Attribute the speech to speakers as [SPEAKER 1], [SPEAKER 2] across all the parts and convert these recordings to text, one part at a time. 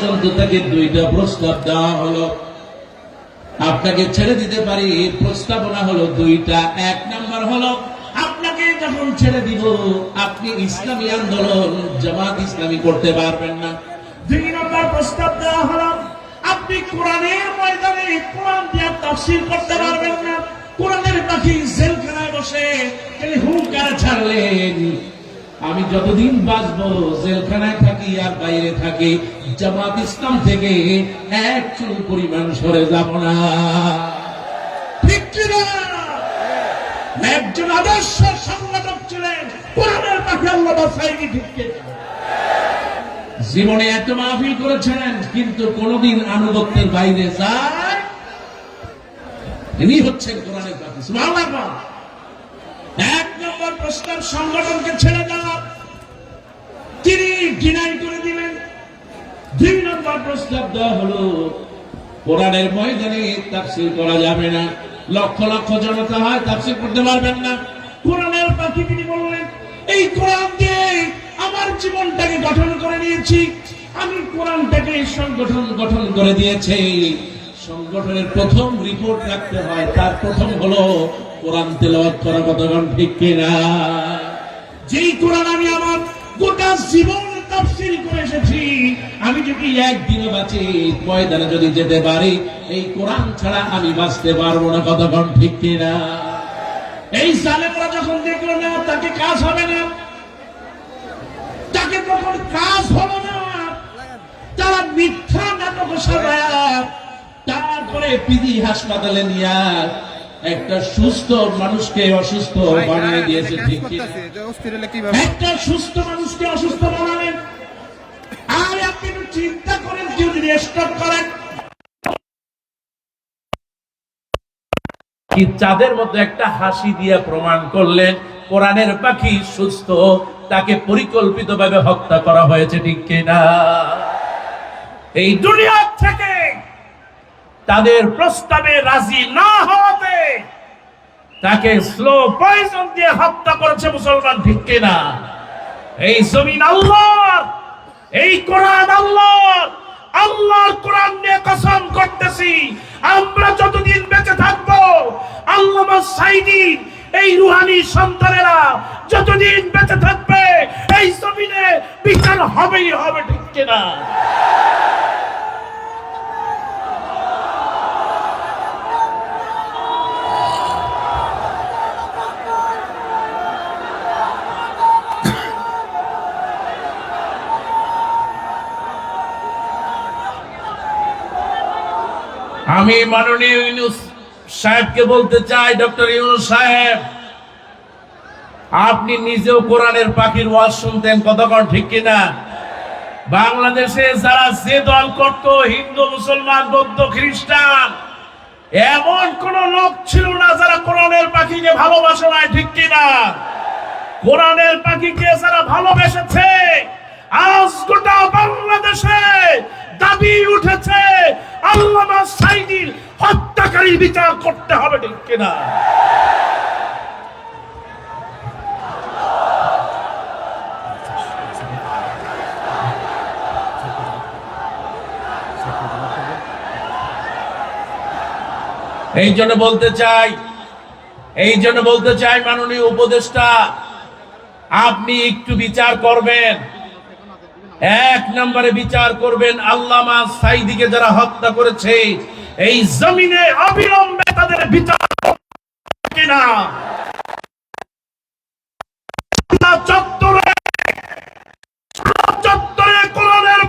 [SPEAKER 1] পর্যন্ত তাকে দুইটা প্রস্তাব দেওয়া হলো। আপনাকে ছেড়ে দিতে পারি প্রস্তাবনা হলো দুইটা। এক নাম্বার হলো, আপনাকে যখন ছেড়ে দিব, আপনি ইসলামী আন্দোলন, জামাত ইসলামী করতে পারবেন না। দুই নম্বর প্রস্তাব দেওয়া হলো, আপনি কোরআনের ময়দানে কোরআন দিয়ে তাফসীর করতে পারবেন না। কোরআনের পাখি জেলখানায় বসে তিনি হুঙ্কার ছাড়লেন। আমি যতদিন বাঁচবো, জেলখানায় থাকি আর বাইরে থাকি, জামাত ইসলাম থেকে এক চুল পরিমাণ সরে যাব না। ঠিক একজন আদর্শ সংগঠক ছিলেন, কোরআনের পাখি আল্লাহ বাসাইনি, ঠিক জীবনে এত মাহফিল করেছেন, কিন্তু কোনদিন আনুগত্যের বাইরে যায় ইনি হচ্ছেন কোরআনের পাখি এক নম্বর প্রস্তাব সংগঠনকে ছেড়ে দেওয়া। তিনি ডিনাই করে দিলেন। দুই নম্বর প্রস্তাব দেওয়া হলো, কোরআনের ময়দানে তাফসির করা যাবে না। লক্ষ লক্ষ জনতা হয় তাফসির করতে পারবেন না। কোরআনের পাখি তিনি বললেন, এই কোরআন দিয়ে আমার জীবনটাকে গঠন করে নিয়েছি। আমি কোরআনটাকে সংগঠন গঠন করে দিয়েছি। সংগঠনের প্রথম রিপোর্ট রাখতে হয়। তার প্রথম হলো কোরআন তেলাওয়াত করা কতক্ষণ ঠিক কিনা? যেই কোরআন আমি আমার গোটা জীবন তাফসীর করে এসেছি, আমি যদি একদিনে বাঁচি, ময়দানে যদি যেতে পারি, এই কোরআন ছাড়া আমি বাঁচতে পারব না কতক্ষণ ঠিক কিনা? এই জালেমরা যখন দেখল না, তাকে কাজ হবে না। তাকে তখন কাজ হলো না। তারা মিথ্যা নাটক সাজায়, তারপরে পিজি হাসপাতালে নিয়ে একটা সুস্থ মানুষকে অসুস্থ বানিয়ে দিয়েছে ঠিক একটা সুস্থ মানুষকে অসুস্থ বানালেন। আর আপনি একটু চিন্তা করেন কেউ যদি স্টপ করেন কি চাঁদের মতো একটা হাসি দিয়ে প্রমাণ করলেন কোরআনের পাখি সুস্থ তাকে পরিকল্পিতভাবে হত্যা করা হয়েছে ঠিক কিনা এই দুনিয়া থেকে তাদের প্রস্তাবে রাজি না হওয়াতে তাকে স্লো পয়জন দিয়ে হত্যা করেছে মুসলমান, ঠিক কিনা? এই জমিন আল্লাহর, এই কোরআন আল্লাহর আল্লাহর কোরআন নিয়ে কসম করতেছি। আমরা যতদিন বেঁচে থাকব, আল্লামা সাইদি এই রুহানি সন্তানেরা যতদিন বেঁচে থাকবে, এই জমিনে বিচার হবেই হবে, ঠিক কিনা? আমি মাননীয় ইউনুস সাহেবকে বলতে চাই, ডক্টর ইউনুস সাহেব, আপনি নিজেও কোরআনের পাখির ওয়াজ শুনতেন কতক্ষণ ঠিক কিনা? বাংলাদেশে যারা যে দল করত, হিন্দু, মুসলমান, বৌদ্ধ, খ্রিস্টান, এমন কোন লোক ছিল না যারা কোরআনের পাখিকে ভালোবাসে নাই, ঠিক কিনা? কোরআনের পাখিকে যারা ভালোবেসেছে, আজ গোটা বাংলাদেশে দাবি উঠেছে আল্লামা সাইদির হত্যাকারী বিচার করতে হবে, ঠিক এই জন্য বলতে চাই, এই জন্য বলতে চাই, মাননীয় উপদেষ্টা, আপনি একটু বিচার করবেন। এক নম্বরে বিচার করবেন আল্লামা সাইদিকে যারা হত্যা করেছে। এই জমিনে অবিলম্বে তাদের বিচার কিনা চত্বরে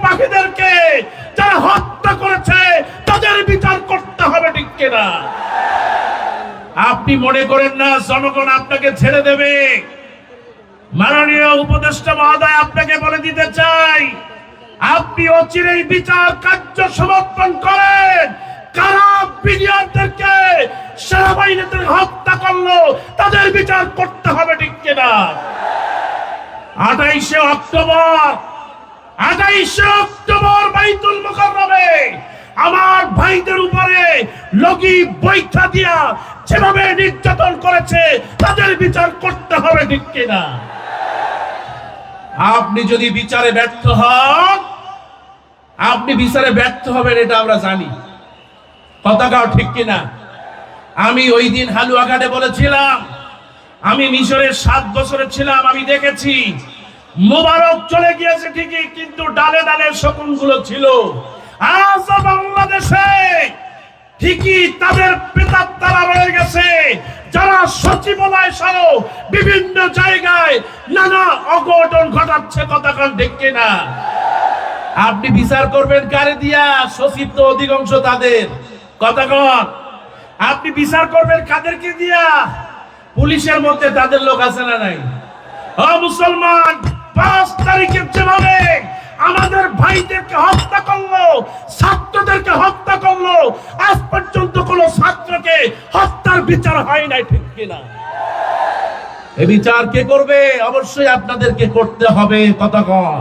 [SPEAKER 1] পাখিদেরকে হত্যা করেছে, তাদের বিচার করতে হবে, ঠিক কিনা? আপনি মনে করেন না, জনগণ আপনাকে ছেড়ে দেবে। মাননীয় উপদেষ্টা মহোদয়, আপনাকে বলে দিতে চাই, আপনি অচিরেই বিচার কার্য সমর্পণ করেন। হত্যা করল বিচার করতে হবে অক্টোবর অক্টোবর আমার ভাইদের উপরে লগি বৈঠা দিয়া যেভাবে নির্যাতন করেছে, তাদের বিচার করতে হবে ঠিক কিনা? আপনি যদি বিচারে ব্যর্থ হন, আপনি বিচারে ব্যর্থ হবেন, এটা আমরা জানি। কথাটাও ঠিক কিনা? আমি ওই দিন হালুয়াঘাটে বলেছিলাম, আমি মিশরের সাত বছরের ছিলাম, আমি দেখেছি, মোবারক চলে গিয়েছে ঠিকই, কিন্তু ডালে ডালে শকুনগুলো ছিল। আজ বাংলাদেশে ঠিকই তাদের পেতার তারা রয়ে গেছে যারা সচিবালয় সহ বিভিন্ন জায়গায় নানা অঘটন ঘটাচ্ছে কথাকার দেখে না আপনি বিচার করবেন কারে দিয়া? সচিব তো অধিকাংশ তাদের। কথাকন আপনি বিচার করবেন কাদেরকে দিয়া? পুলিশের মধ্যে তাদের লোক আছে না নাই? ও মুসলমান, পাঁচ তারিখে যেভাবে আমাদের ভাইদেরকে হত্যা করল, ছাত্রদেরকে হত্যা করল। আজ পর্যন্ত কোন ছাত্রকে হত্যার বিচার হয় নাই, ঠিক কিনা? এ বিচার কে করবে? অবশ্যই আপনাদেরকে করতে হবে কতক্ষণ?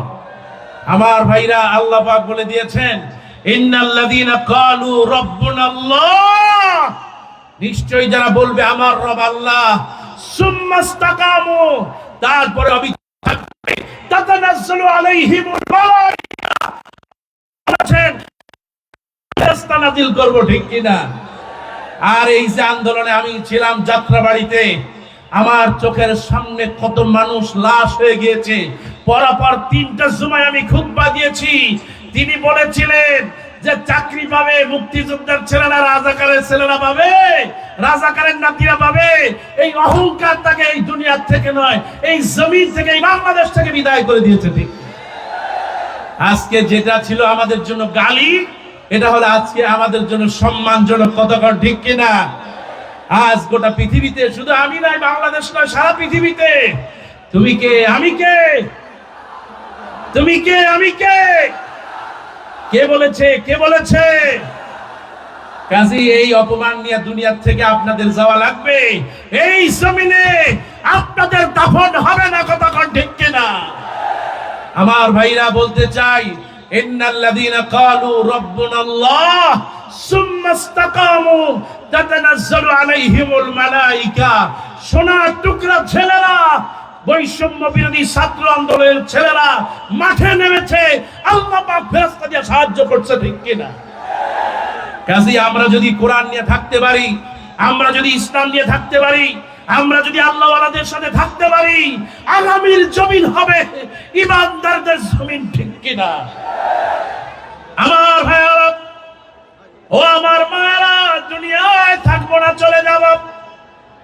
[SPEAKER 1] আমার ভাইরা আল্লাহ পাক বলে দিয়েছেন, ইন্নাল্লাযীনা ক্বালু রাব্বুনাল্লাহ। নিশ্চয়ই যারা বলবে, আমার রব আল্লাহ। সুম্মাস্তাকামু তারপরে তাতানাজ্জালু আলাইহিমুল মালাইকা। নাজিল করব ঠিক কিনা? আর এই যে আন্দোলনে আমি ছিলাম যাত্রাবাড়িতে, আমার চোখের সামনে কত মানুষ লাশ হয়ে গিয়েছে। পরাপর তিনটা সময় আমি খুব দিয়েছি। তিনি বলেছিলেন যে চাকরি পাবে, মুক্তিযোদ্ধার ছেলেরা, রাজাকারের ছেলেরা পাবে, রাজাকারের নাতিরা পাবে। এই অহংকার তাকে এই দুনিয়ার থেকে নয়, এই জমিন থেকে, এই বাংলাদেশ থেকে বিদায় করে দিয়েছে ঠিক। আজকে যেটা ছিল আমাদের জন্য গালি, এটা হলো আজকে আমাদের জন্য সম্মানজনক কতক্ষণ ঠিক কিনা? আজ গোটা পৃথিবীতে শুধু আমি নাই বাংলাদেশ নয়, সারা পৃথিবীতে। তুমি কে? আমি কে? তুমি কে? আমি কে? কে বলেছে? কে বলেছে? কাজী, এই অপমান নিয়ে দুনিয়ার থেকে আপনাদের যাওয়া লাগবে। এই জমিনে আপনাদের দাফন হবে না কতক্ষণ, ঠিক কিনা? আমার ভাইরা বলতে চাই, ইন্নাল্লাযীনা ক্বালু রাব্বুনাল্লাহ, সুম্মা ইসতাকামু, তাতানাজ্জালু আলাইহিমুল মালাইকা। সোনার টুকরা ছেলেরা বৈষম্য বিরোধী ছাত্র আন্দোলনের ছেলেরা মাঠে নেমেছে, আল্লাহ পাক দিয়ে সাহায্য করছে, ঠিক কিনা? কাজী আমরা যদি কোরআন নিয়ে থাকতে পারি, আমরা যদি ইসলাম নিয়ে থাকতে পারি, আমরা যদি আল্লাহওয়ালাদের সাথে থাকতে পারি আগামীর জমিন হবে ইমানদারদের জমিন, ঠিক কিনা? আমার ভাইয়ারা, ও আমার মায়েরা, দুনিয়ায় থাকব না, চলে যাব।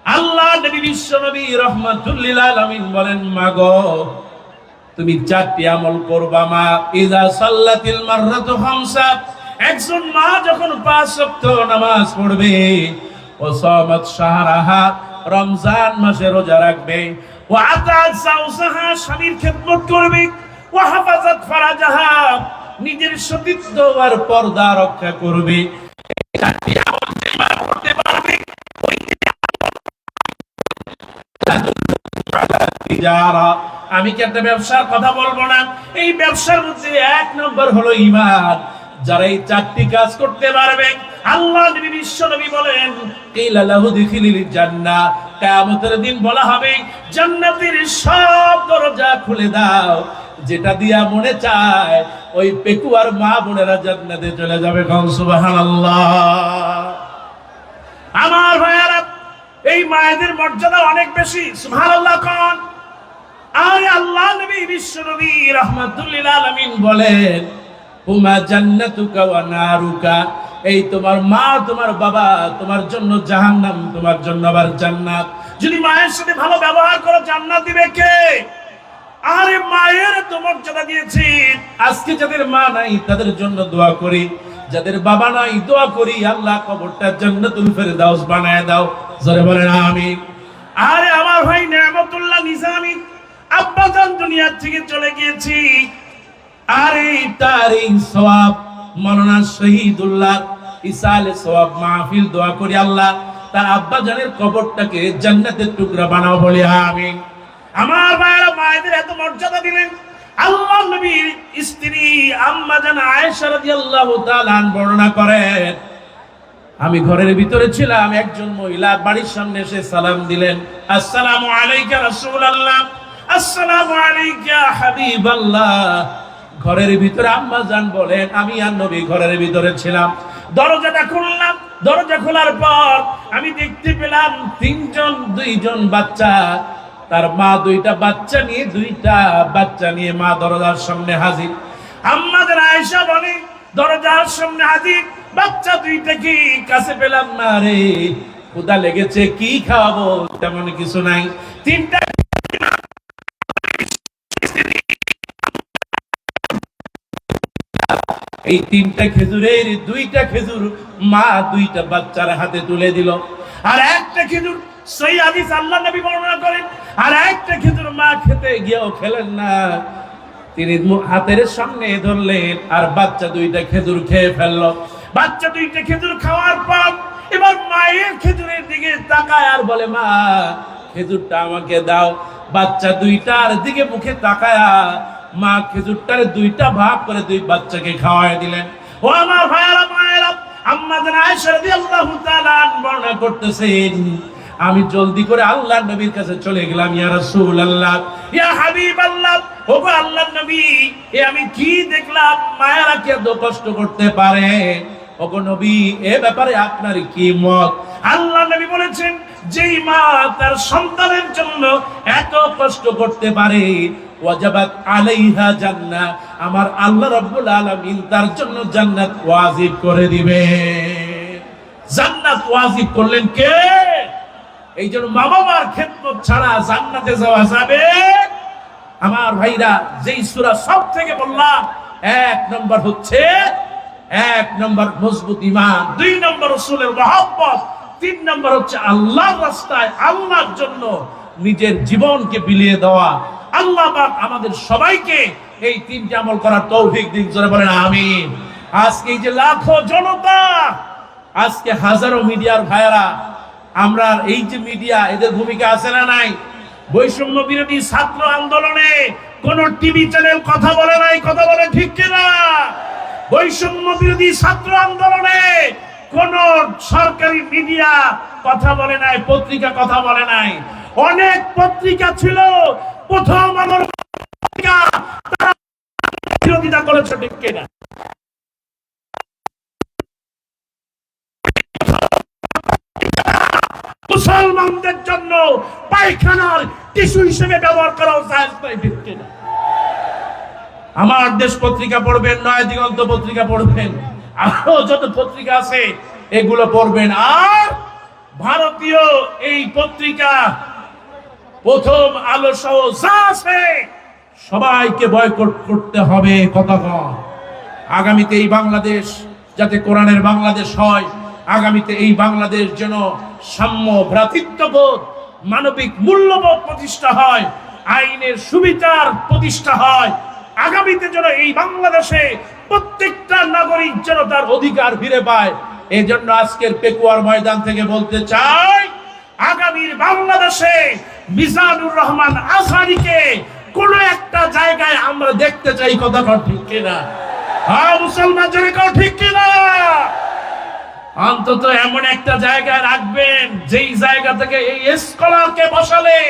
[SPEAKER 1] আল্লাহ নবী বিশ্ব নবী রহমাতুল্লিল আলামিন বলেন, মাগো, তুমি চারটি আমল করবা মা ইজা সাল্লাতিল মাররাতু খামসা। একজন মা যখন পাঁচ ওয়াক্ত নামাজ পড়বে, ও সামাত শাহরাহা রমজান মাসে রোজা রাখবে, ও আতাত সাউসাহা স্বামীর খেদমত করবে, ও হাফাজাত ফারাজাহা নিজের সতীত্ব আর পর্দা রক্ষা করবে। চারটি আমল আমি কি একটা ব্যবসার কথা বলব না? এই ব্যবসার মধ্যে এক নম্বর হলো ইমান যারা এই চারটি কাজ করতে পারবে, আল্লাহ নবী, বিশ্ব নবী বলেন, কিলা লাহু দিখিলিল দিন বলা হবে, জান্নাতের সব দরজা খুলে দাও। যেটা দিয়া মনে চায়, ওই পেকুয়ার মা বোনেরা জান্নাতে চলে যাবে কম সুবহানাল্লাহ। আমার ভাইয়ারা, এই মায়েদের মর্যাদা অনেক বেশি, সুবহানাল্লাহ কোন। আর আল্লাহ নবী বিশ্ব নবী রহমাতুল্লিল আলামিন বলেন, হুমা জান্নাতুকা ওয়া নারুকা এই তোমার মা, তোমার বাবা, তোমার জন্য জাহান্নাম, তোমার জন্য আবার জান্নাত। যদি মায়ের সাথে ভালো ব্যবহার করো, জান্নাত দিবে কে? আরে মায়ের তো মর্যাদা দিয়েছি। আজকে যাদের মা নাই, তাদের জন্য দোয়া করি। যাদের বাবা নাই, দোয়া করি, আল্লাহ কবরটা জান্নাতুল ফেরদাউস বানায় দাও। জোরে বলেন, আমিন। আরে আমার ভাই নিয়ামতুল্লাহ নিজামি আব্বাজান দুনিয়ার থেকে চলে গিয়েছি। আরে এই সওয়াব মননা শহীদুল্লাহ ইসালে সওয়াব মাহফিল দোয়া করি আল্লাহ তার আব্বা জানের কবরটাকে জান্নাতের টুকরা বানাও বলি, আমিন। আমার ভাইরা মায়েদের এত মর্যাদা দিলেন। আল্লাহ নবীর স্ত্রী আম্মা জান আয়েশা রাদিয়াল্লাহু তাআলা বর্ণনা করেন, আমি ঘরের ভিতরে ছিলাম, একজন মহিলা বাড়ির সামনে এসে সালাম দিলেন। আসসালামু আলাইকা রাসূলুল্লাহ।
[SPEAKER 2] ঘরের ভিতরে আম্মা জান বলেন, আমি আর নবী ঘরের ভিতরে ছিলাম। দরজাটা খুললাম, দরজা খোলার পর আমি দেখতে পেলাম তিনজন, দুইজন বাচ্চা। তার মা দুইটা বাচ্চা নিয়ে, দুইটা বাচ্চা নিয়ে মা দরজার সামনে হাজির। আম্মাদের আয়েশা বলে, দরজার সামনে হাজির, বাচ্চা দুইটাকে কাছে পেলাম না রে? ক্ষুদা লেগেছে, কি খাওয়াবো? তেমন কিছু নাই। তিনটা এই তিনটা খেজুরের, দুইটা খেজুর মা দুইটা বাচ্চার হাতে তুলে দিল। আর একটা খেজুর সেই হাদিস আল্লাহ নবী বর্ণনা করেন, আর একটা খেজুর মা খেতে গিয়েও খেলেন না। তিনি হাতের সামনে ধরলেন, আর বাচ্চা দুইটা খেজুর খেয়ে ফেলল। বাচ্চা দুইটা খেজুর খাওয়ার পর এবার মায়ের খেজুরের দিকে তাকায় আর বলে, মা, খেজুরটা আমাকে দাও। বাচ্চা দুইটার দিকে মুখে তাকায়া মা খেজুরটার দুইটা ভাগ করে দুই বাচ্চাকে খাওয়াই দিলেন। ও আমার ভাইয়ারা, মায়েরা, আম্মা জান আয়েশা রাদিয়াল্লাহু তাআলা বর্ণনা করতেছেন, আমি জলদি করে আল্লাহর নবীর কাছে চলে গেলাম, ইয়া রাসূলুল্লাহ, ইয়া হাবিবাল্লাহ, ও গো আল্লাহর নবী, এ আমি কি দেখলাম? মায়েরা কি এত কষ্ট করতে পারে? ওগো নবী, এ ব্যাপারে আপনার কি মত? আল্লাহ নবী বলেছেন, যেই মা তার সন্তানের জন্য এত কষ্ট করতে পারে ওয়াজাবাত আলাইহা জান্নাহ। আমার আল্লাহ রাব্বুল আলামিন তার জন্য জান্নাত ওয়াজিব করে দিবে। জান্নাত ওয়াজিব করলেন কে? এই জন্য মা বাবার খেদমত ছাড়া জান্নাতে যাওয়া যাবে? আমার ভাইরা, যেই সূরা সব থেকে বললাম, এক নম্বর হচ্ছে, এক নম্বর মজবুত ইমান দুই নম্বর রসুলের মহব্বত, তিন নম্বর হচ্ছে আল্লাহর রাস্তায় আল্লাহর জন্য নিজের জীবনকে বিলিয়ে দেওয়া। আল্লাহ পাক আমাদের সবাইকে এই তিনটি আমল করার তৌফিক দিক, জোরে বলেন আমিন। আজকে এই যে লাখো জনতা, আজকে হাজারো মিডিয়ার ভাইয়ারা, আমরা এই যে মিডিয়া, এদের ভূমিকা আছে না নাই? বৈষম্য বিরোধী ছাত্র আন্দোলনে কোন টিভি চ্যানেল কথা বলে নাই, কথা বলে ঠিক কিনা? বৈষম্য বিরোধী ছাত্র আন্দোলনে কোন সরকারি মিডিয়া কথা বলে নাই, পত্রিকা কথা বলে নাই? অনেক পত্রিকা ছিল প্রথম আমার বিরোধিতা করেছে ঠিক কিনা মুসলমানদের জন্য পায়খানার টিস্যু হিসেবে ব্যবহার করা? আমার দেশ পত্রিকা পড়বেন, নয় দিগন্ত পত্রিকা পড়বেন, আরও যত পত্রিকা আছে, এগুলো পড়বেন আর ভারতীয় এই পত্রিকা প্রথম আলো সহ যা আছে সবাইকে বয়কট করতে হবে, কথা কম আগামীতে এই বাংলাদেশ যাতে কোরআনের বাংলাদেশ হয়, আগামীতে এই বাংলাদেশ যেন সাম্য ভ্রাতৃত্ববোধ মানবিক মূল্যবোধ প্রতিষ্ঠা হয়, আইনের সুবিচার প্রতিষ্ঠা হয়, আগামীতে যেন এই বাংলাদেশে প্রত্যেকটা নাগরিক যেন তার অধিকার ফিরে পায়। এই জন্য আজকের পেকুয়ার ময়দান থেকে বলতে চাই, আগামীর বাংলাদেশে মিজানুর রহমান আসারিকে কোন একটা জায়গায় আমরা দেখতে চাই কথা ঠিক কিনা? হ্যাঁ মুসলমান জনে ঠিক কিনা? অন্তত এমন একটা জায়গায় রাখবেন, যেই জায়গা থেকে এই স্কলারকে বসালে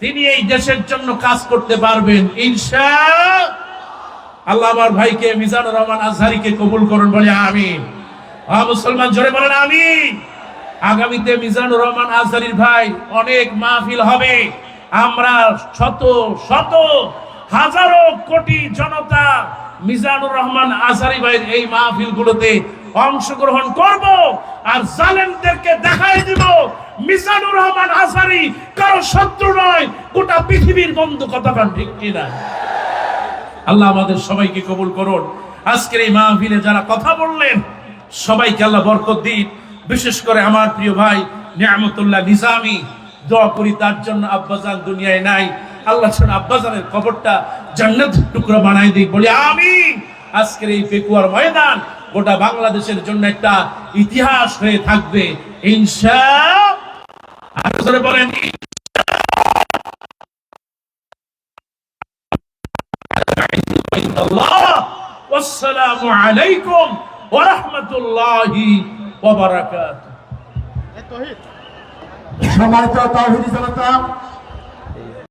[SPEAKER 2] তিনি এই দেশের জন্য কাজ করতে পারবেন। ইনশা আল্লাহ আমার ভাইকে মিজানুর রহমান আজহারিকে কবুল করুন, বলে আমিন। হ্যাঁ মুসলমান জোরে বলেন আমিন। আগামীতে মিজানুর রহমান আজহারির ভাই অনেক মাহফিল হবে। আমরা শত শত, হাজারো কোটি জনতা মিজানুর রহমান আজহারি ভাইয়ের এই মাহফিল গুলোতে অংশগ্রহণ করব আর জালেমদেরকে দেখাই দিব, মিজানুর রহমান আজহারি কারও শত্রু নয়, গোটা পৃথিবীর বন্ধু কথা ঠিক কিনা? আল্লাহ আমাদের সবাইকে কবুল করুন। আজকের এই মাহফিলে যারা কথা বললেন, সবাইকে আল্লাহ বরকত দিন। বিশেষ করে আমার প্রিয় ভাই নিয়ামতুল্লাহ নিজামি, দোয়া করি তার জন্য আব্বাজান দুনিয়ায় নাই। আল্লাহ ছাড়া আব্বাজানের কবরটা জান্নাত টুকরো বানাই দিই বলি আমি আজকের এই পেকুয়ার ময়দান গোটা বাংলাদেশের জন্য একটা ইতিহাস হয়ে থাকবে। ইনশা বলেন আসসালামু আলাইকুম ওয়া রাহমাতুল্লাহি ওবারাকাত সময়
[SPEAKER 3] তো তাহিদি জনতা